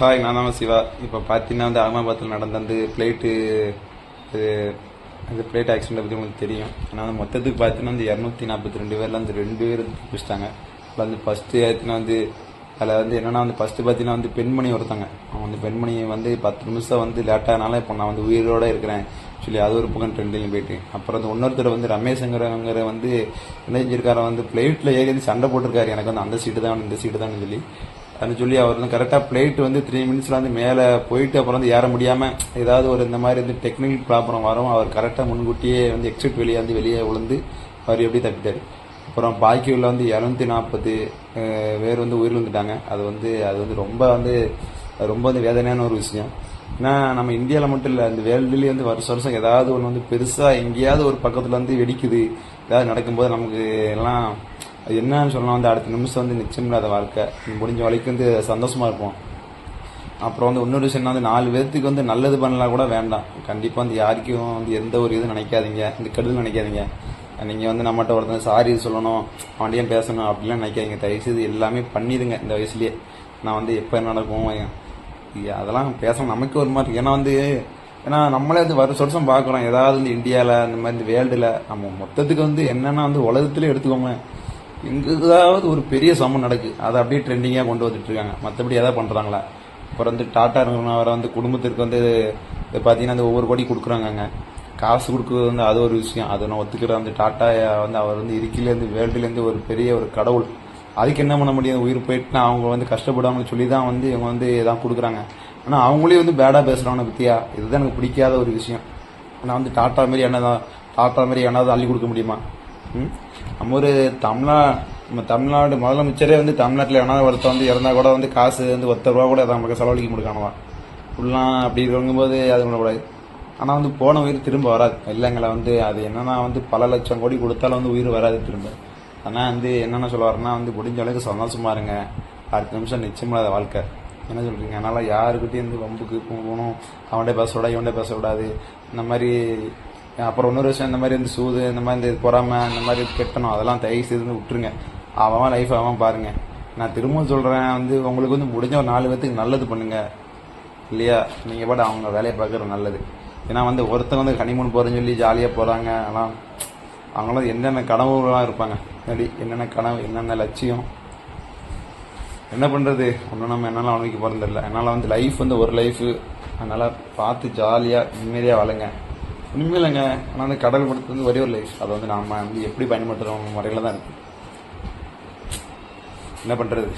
Hi நான் தான் சிவா. இப்போ பார்த்தீங்கன்னா வந்து அகமதாபாத்தில் நடந்த அந்த ஃப்ளைட்டு இது அந்த ஃப்ளைட் ஆக்சிடென்ட் பற்றி உங்களுக்கு தெரியும். ஆனால் வந்து மொத்தத்துக்கு பார்த்தீங்கன்னா வந்து இரநூத்தி நாற்பத்தி ரெண்டு பேரில் அந்த ரெண்டு பேர் பிடிச்சிட்டாங்க. அதில் வந்து ஃபஸ்ட்டு ஏற்றினா வந்து அதில் வந்து என்னென்னா வந்து ஃபஸ்ட்டு பார்த்தீங்கன்னா வந்து பெண்மணி ஒருத்தாங்க. அவங்க வந்து பெண்மணி வந்து பத்து நிமிஷம் வந்து லேட்டானால இப்போ நான் வந்து உயிரோட இருக்கிறேன். சொல்லி அது ஒரு பக்கம் ட்ரெண்டிங் போயிட்டு. அப்புறம் வந்து இன்னொருத்தர் வந்து ரமேஷ்ங்கிற வந்து என்ன செஞ்சிருக்காரு வந்து ஃப்ளைட்டில் ஏறி சண்டை போட்டிருக்காரு. எனக்கு வந்து அந்த சீட்டு தான் இந்த சீட்டு தான் சொல்லி. அப்படின்னு சொல்லி அவர் வந்து கரெக்டாக ஃப்ளைட் வந்து த்ரீ மினிட்ஸில் வந்து மேலே போயிட்டு அப்புறம் வந்து ஏற முடியாமல் ஏதாவது ஒரு இந்த மாதிரி வந்து டெக்னிக்கல் ப்ராப்ளம் வரும் அவர் கரெக்டாக முன்கூட்டியே வந்து எக்ஸிட் வெளியே வந்து வெளியே விழுந்து அவர் எப்படி தப்பிட்டார். அப்புறம் பாக்கி உள்ள வந்து இரநூத்தி நாற்பது பேர் வந்து உயிரிழந்துட்டாங்க. அது வந்து அது வந்து ரொம்ப வந்து ரொம்ப வந்து வேதனையான ஒரு விஷயம். ஏன்னா நம்ம இந்தியாவில் மட்டும் இல்லை இந்த வேர்ல்டுலேயே வந்து வருஷம் வருஷம் ஏதாவது ஒன்று வந்து பெருசாக எங்கேயாவது ஒரு பக்கத்தில் வந்து வெடிக்குது. ஏதாவது நடக்கும்போது நமக்கு எல்லாம் அது என்னன்னு சொல்லலாம் வந்து அடுத்த நிமிஷம் வந்து நிச்சயம் இல்லாத வாழ்க்கை. முடிஞ்ச வரைக்கும் வந்து சந்தோஷமா இருப்போம். அப்புறம் வந்து இன்னொரு விஷயம் என்ன வந்து நாலு பேர்த்துக்கு வந்து நல்லது பண்ணலாம் கூட வேண்டாம். கண்டிப்பாக வந்து யாருக்கும் வந்து எந்த ஒரு இதுவும் நினைக்காதீங்க. இந்த கெடுதல் நினைக்காதீங்க. நீங்கள் வந்து நம்மகிட்ட ஒருத்தன் சாரி சொல்லணும் அவன்டையும் பேசணும் அப்படிலாம் நினைக்காதீங்க. தயவுசெய்து எல்லாமே பண்ணிடுங்க இந்த வயசுலயே. நான் வந்து எப்போ நடக்கும் அதெல்லாம் பேசணும் நமக்கு ஒரு மாதிரி ஏன்னா வந்து ஏன்னா நம்மளே வந்து வருஷ வருஷம் பார்க்குறோம். ஏதாவது வந்து இந்தியாவில் இந்த மாதிரி இந்த வேர்ல்டில் நம்ம மொத்தத்துக்கு வந்து என்னென்னா வந்து உலகத்துலேயே எடுத்துக்கோங்க எங்கேயாவது ஒரு பெரிய சமம் நடக்கு. அதை அப்படியே ட்ரெண்டிங்காக கொண்டு வந்துட்டு இருக்காங்க. மற்றபடி எதாவது பண்ணுறாங்களா அப்புறம் வந்து டாட்டா வர வந்து குடும்பத்திற்கு வந்து இது பார்த்தீங்கன்னா அந்த ஒவ்வொரு கோடி கொடுக்குறாங்கங்க. காசு கொடுக்குறது வந்து அது ஒரு விஷயம். அதை நான் ஒத்துக்கிறேன். அந்த டாட்டா வந்து அவர் வந்து இருக்கிலேருந்து வேர்ல்டுலேருந்து ஒரு பெரிய ஒரு கடவுள். அதுக்கு என்ன பண்ண முடியும்? உயிர் போயிட்டுனா அவங்க வந்து கஷ்டப்படுவாங்கன்னு சொல்லி தான் வந்து இவங்க வந்து இதான் கொடுக்குறாங்க. ஆனால் அவங்களே வந்து பேடாக பேசுகிறாங்க பற்றியா இதுதான் எனக்கு பிடிக்காத ஒரு விஷயம். ஆனால் வந்து டாட்டா மாரி என்னதான் டாட்டா மாரி என்னதான் அள்ளி கொடுக்க முடியுமா? நம்ம ஒரு தமிழ்நா நம்ம தமிழ்நாடு முதலமைச்சரே வந்து தமிழ்நாட்டில் எவனாவது ஒருத்தர் வந்து இறந்தால் கூட வந்து காசு வந்து ஒத்த ரூபா கூட நமக்கு செலவழிக்க முடியானவா ஃபுல்லாக அப்படி இருக்கும்போது அது பண்ணக்கூடாது. ஆனால் வந்து போன உயிர் திரும்ப வராது. இல்லைங்களா வந்து அது என்னன்னா வந்து பல லட்சம் கோடி கொடுத்தாலும் வந்து உயிர் வராது திரும்ப. ஆனால் வந்து என்னென்ன சொல்ல வரேன்னா வந்து முடிஞ்ச அளவுக்கு சந்தோஷமா இருங்க. அடுத்த நிமிஷம் நிச்சயமில்லாத வாழ்க்கை. என்ன சொல்கிறீங்க அதனால் யாருக்கிட்டையும் வந்து வம்புக்கு போகணும். அவன்கிட்ட பேசக்கூடாது இவன்கிட்ட பேசக்கூடாது. இந்த மாதிரி அப்புறம் இன்னொரு விஷயம் இந்த மாதிரி இந்த சூது இந்த மாதிரி இந்த பொறாமை இந்த மாதிரி கெட்டணும் அதெல்லாம் தயவு செய்து வந்து விட்டுருங்க. அவன் லைஃப் அவன் பாருங்க. நான் திரும்பவும் சொல்கிறேன் வந்து உங்களுக்கு வந்து முடிஞ்ச ஒரு நாலு பேத்துக்கு நல்லது பண்ணுங்க. இல்லையா? நீங்கள் பாட அவங்க வேலையை பார்க்குறது நல்லது. ஏன்னா வந்து ஒருத்தங்க வந்து கனிமூன் போகிறேன்னு சொல்லி ஜாலியாக போகிறாங்க ஆனால் அவங்களாம் என்னென்ன கனவுகளாக இருப்பாங்க. முன்னாடி என்னென்ன கனவு என்னென்ன லட்சியம்? என்ன பண்ணுறது ஒன்றும் நம்ம என்னால் அவனுக்கு போகிறது இல்லை என்னால் வந்து லைஃப் வந்து ஒரு லைஃபு அதனால் பார்த்து ஜாலியாக நிம்மதியாக வளங்க உண்மையிலங்க ஆனால் வந்து கடல் மட்டும் வந்து ஒரே ஒரு லைஃப் அதை வந்து நாம் வந்து எப்படி பயன்படுத்துகிறோம் முறையில் தான் இருக்குது என்ன பண்ணுறது